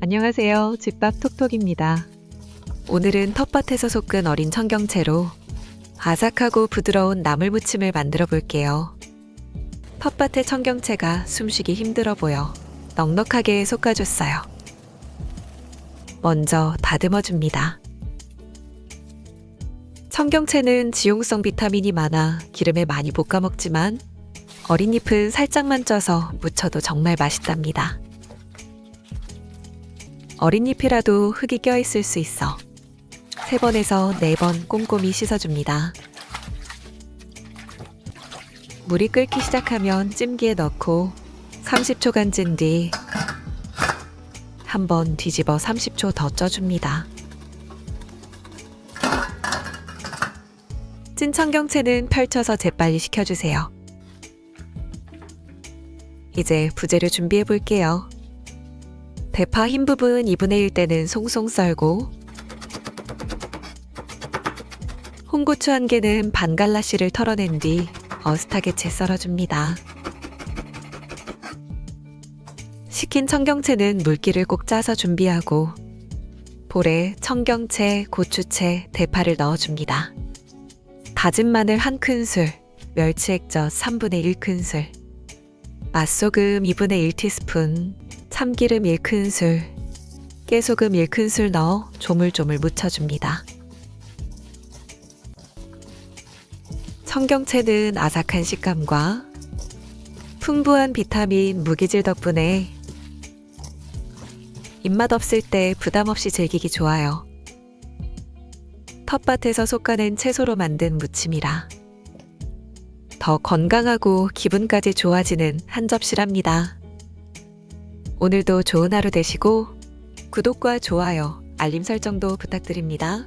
안녕하세요. 집밥 톡톡입니다. 오늘은 텃밭에서 솟은 어린 청경채로 아삭하고 부드러운 나물 무침을 만들어 볼게요. 텃밭의 청경채가 숨쉬기 힘들어 보여 넉넉하게 솎아줬어요. 먼저 다듬어 줍니다. 청경채는 지용성 비타민이 많아 기름에 많이 볶아 먹지만 어린 잎은 살짝만 쪄서 무쳐도 정말 맛있답니다. 어린 잎이라도 흙이 껴있을 수 있어 세 번에서 네 번 꼼꼼히 씻어줍니다. 물이 끓기 시작하면 찜기에 넣고 30초간 찐 뒤 한 번 뒤집어 30초 더 쪄줍니다. 찐 청경채는 펼쳐서 재빨리 식혀주세요. 이제 부재료 준비해 볼게요. 대파 흰 부분 2분의 1대는 송송 썰고 홍고추 한 개는 반갈라씨를 털어낸 뒤 어슷하게 채 썰어줍니다. 식힌 청경채는 물기를 꼭 짜서 준비하고 볼에 청경채, 고추채, 대파를 넣어줍니다. 다진 마늘 한 큰술, 멸치 액젓 3분의 1큰술, 맛소금 2분의 1티스푼, 참기름 1큰술, 깨소금 1큰술 넣어 조물조물 묻혀줍니다. 청경채는 아삭한 식감과 풍부한 비타민 무기질 덕분에 입맛 없을 때 부담 없이 즐기기 좋아요. 텃밭에서 솎아낸 채소로 만든 무침이라 더 건강하고 기분까지 좋아지는 한 접시랍니다. 오늘도 좋은 하루 되시고 구독과 좋아요, 알림 설정도 부탁드립니다.